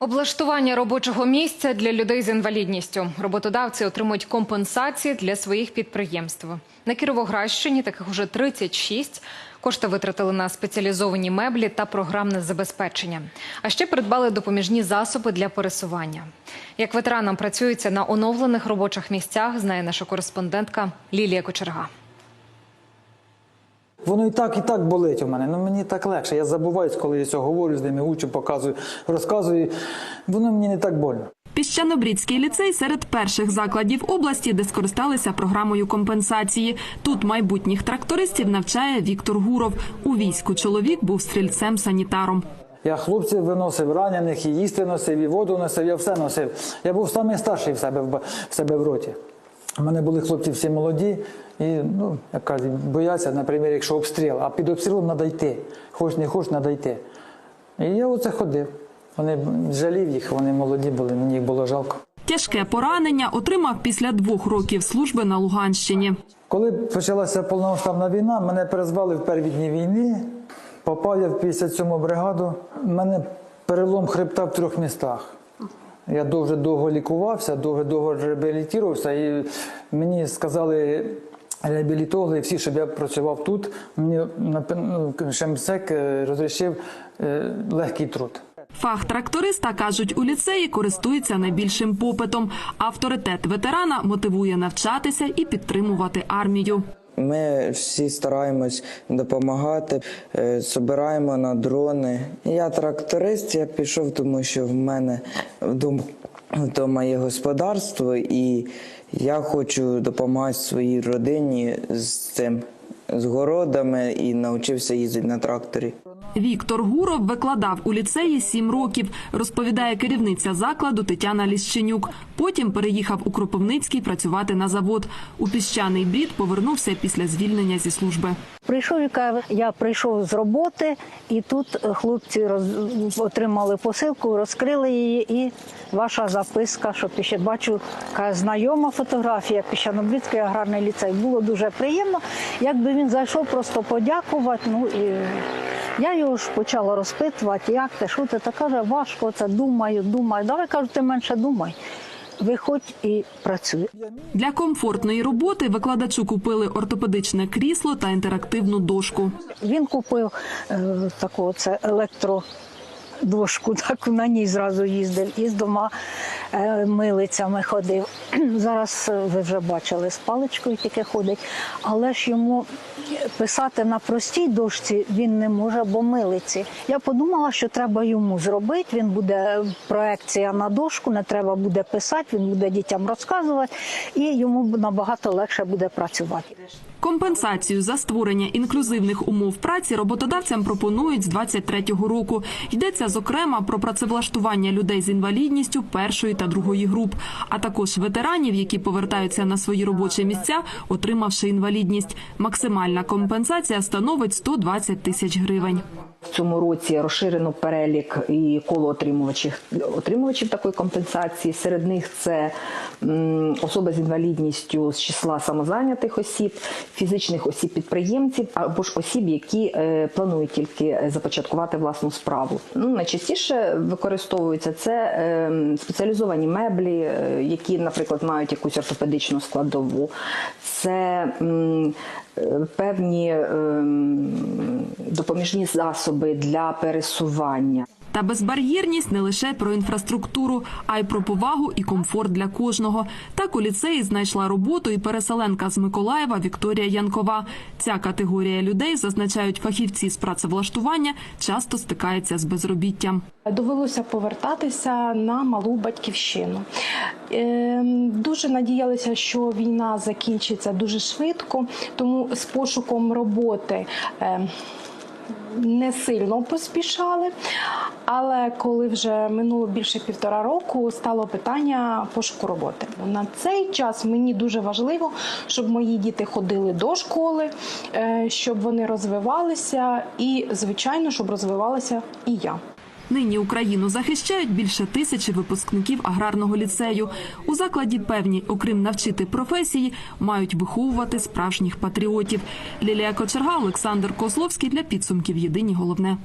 Облаштування робочого місця для людей з інвалідністю. Роботодавці отримують компенсації для своїх підприємств. На Кіровоградщині таких уже 36. Кошти витратили на спеціалізовані меблі та програмне забезпечення. А ще придбали допоміжні засоби для пересування. Як ветеранам працюється на оновлених робочих місцях, знає наша кореспондентка Лілія Кочерга. Воно і так, і так болить у мене. Ну мені так легше. Я забуваюсь, коли я цього говорю з ними, учу, показую, розказую. Воно мені не так больно. Піщано-Брідський ліцей серед перших закладів області, де скористалися програмою компенсації. Тут майбутніх трактористів навчає Віктор Гуров. У війську чоловік був стрільцем-санітаром. Я хлопців виносив ранених, і їсти носив, і воду носив, я все носив. Я був самий старший в себе в, себе в роті. У мене були хлопці всі молоді, і, ну, як кажуть, бояться, наприклад, якщо обстріл, а під обстрілом треба йти. Хоч не хоч, треба йти. І я оце ходив. Вони жалів їх, вони молоді були, мені їх було жалко. Тяжке поранення отримав після двох років служби на Луганщині. Коли почалася повномасштабна війна, мене перезвали в перві дні війни. Попав я в 57-му бригаду. У мене перелом хребта в трьох містах. Я дуже довго лікувався, дуже довго реабілітувався, і мені сказали реабілітологи всі, щоб я працював тут. Мені ну, Шемсек е, розрішив е, легкий труд. Фах тракториста, кажуть, у ліцеї користується найбільшим попитом. Авторитет ветерана мотивує навчатися і підтримувати армію. Ми всі стараємось допомагати, собираємо збираємо на дрони. Я тракторист, я пішов, тому що в мене вдома, вдома є господарство, і я хочу допомагати своїй родині з цим, з городами і навчився їздити на тракторі. Віктор Гуров викладав у ліцеї сім років, розповідає керівниця закладу Тетяна Ліщенюк. Потім переїхав у Кропивницький працювати на завод. У піщаний брід повернувся після звільнення зі служби. Прийшов і каже, я прийшов з роботи, і тут хлопці роз... отримали посилку, розкрили її, і ваша записка, що пише, бачу, каже, знайома фотографія Піщанобрідський аграрний ліцей. Було дуже приємно. Якби він зайшов просто подякувати. Ну і я його ж почала розпитувати, як ти, що ти, та каже, важко це, думаю, думаю. Давай кажу, ти менше думай. Виходь і працюй. Для комфортної роботи викладачу купили ортопедичне крісло та інтерактивну дошку. Він купив е, таку це електродошку, таку на ній зразу їздив і з двома е, милицями ходив. Зараз е, ви вже бачили, з паличкою тільки ходить, але ж йому писати на простій дошці він не може, бо милиці. Я подумала, що треба йому зробити. Він буде проекція на дошку, не треба буде писати, він буде дітям розказувати, і йому набагато легше буде працювати. Компенсацію за створення інклюзивних умов праці роботодавцям пропонують з 23-го року. Йдеться зокрема про працевлаштування людей з інвалідністю першої та другої груп, а також ветеранів, які повертаються на свої робочі місця, отримавши інвалідність. Максимальна компенсація становить 120 тисяч гривень. Цьому році розширено перелік і коло отримувачів отримувачів такої компенсації. Серед них це особи з інвалідністю з числа самозайнятих осіб, фізичних осіб підприємців або ж осіб, які е, планують тільки започаткувати власну справу. Ну найчастіше використовуються це е, спеціалізовані меблі, е, які, наприклад, мають якусь ортопедичну складову. Це певні ем, допоміжні засоби для пересування. Та безбар'єрність не лише про інфраструктуру, а й про повагу і комфорт для кожного. Так у ліцеї знайшла роботу і переселенка з Миколаєва Вікторія Янкова. Ця категорія людей, зазначають фахівці з працевлаштування, часто стикається з безробіттям. Довелося повертатися на малу батьківщину. Ем, Дуже надіялися, що війна закінчиться дуже швидко, тому з пошуком роботи. Не сильно поспішали, але коли вже минуло більше півтора року, стало питання пошуку роботи. На цей час мені дуже важливо, щоб мої діти ходили до школи, е, щоб вони розвивалися, і звичайно, щоб розвивалася і я. Нині Україну захищають більше тисячі випускників аграрного ліцею. У закладі певні, окрім навчити професії, мають виховувати справжніх патріотів. Лілія Кочерга, Олександр Козловський для підсумків. Єдині головне.